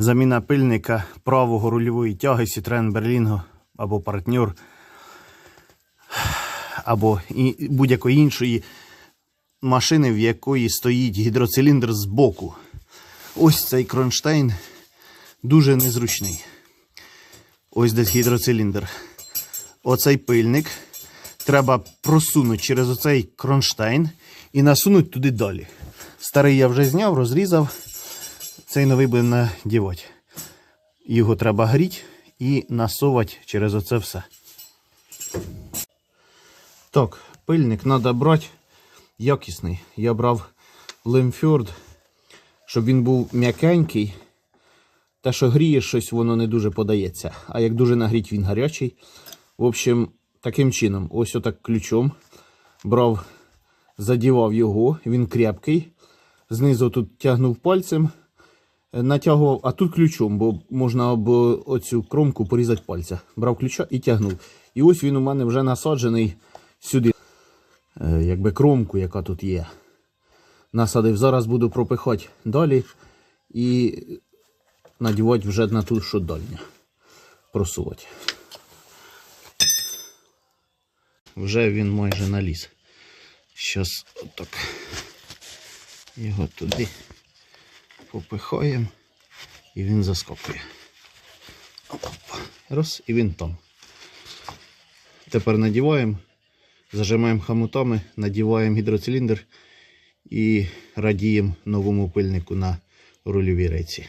Заміна пильника правого рульової тяги Citroen Berlingo або партнер, або будь-якої іншої машини, в якої стоїть гідроциліндр з боку. Ось цей кронштейн дуже незручний. Ось десь гідроциліндр. Оцей пильник треба просунути через оцей кронштейн і насунути туди далі. Старий я вже зняв, розрізав. Цей новий буде надівати. Його треба гріти і насовувати через оце все. Так, пильник треба брати якісний. Я брав Лемфьорд, щоб він був м'якенький. Те, що гріє щось, воно не дуже подається. А як дуже нагріть, він гарячий. В общем, таким чином, ось отак ключом брав, задівав його, він крепкий. Знизу тут тягнув пальцем, натягував, а тут ключом, бо можна об оцю кромку порізати пальця. Брав ключа і тягнув. І ось він у мене вже насаджений сюди. Е, Якби кромку, яка тут є. Насадив. Зараз буду пропихати далі і надівати вже на ту, що дальня. Просувати. Вже він майже наліз. Щас отак його туди попихаємо і він заскокує. Раз, і він там. Тепер надіваємо, зажимаємо хамутами, надіваємо гідроциліндр і радіємо новому пильнику на рульовій рейці.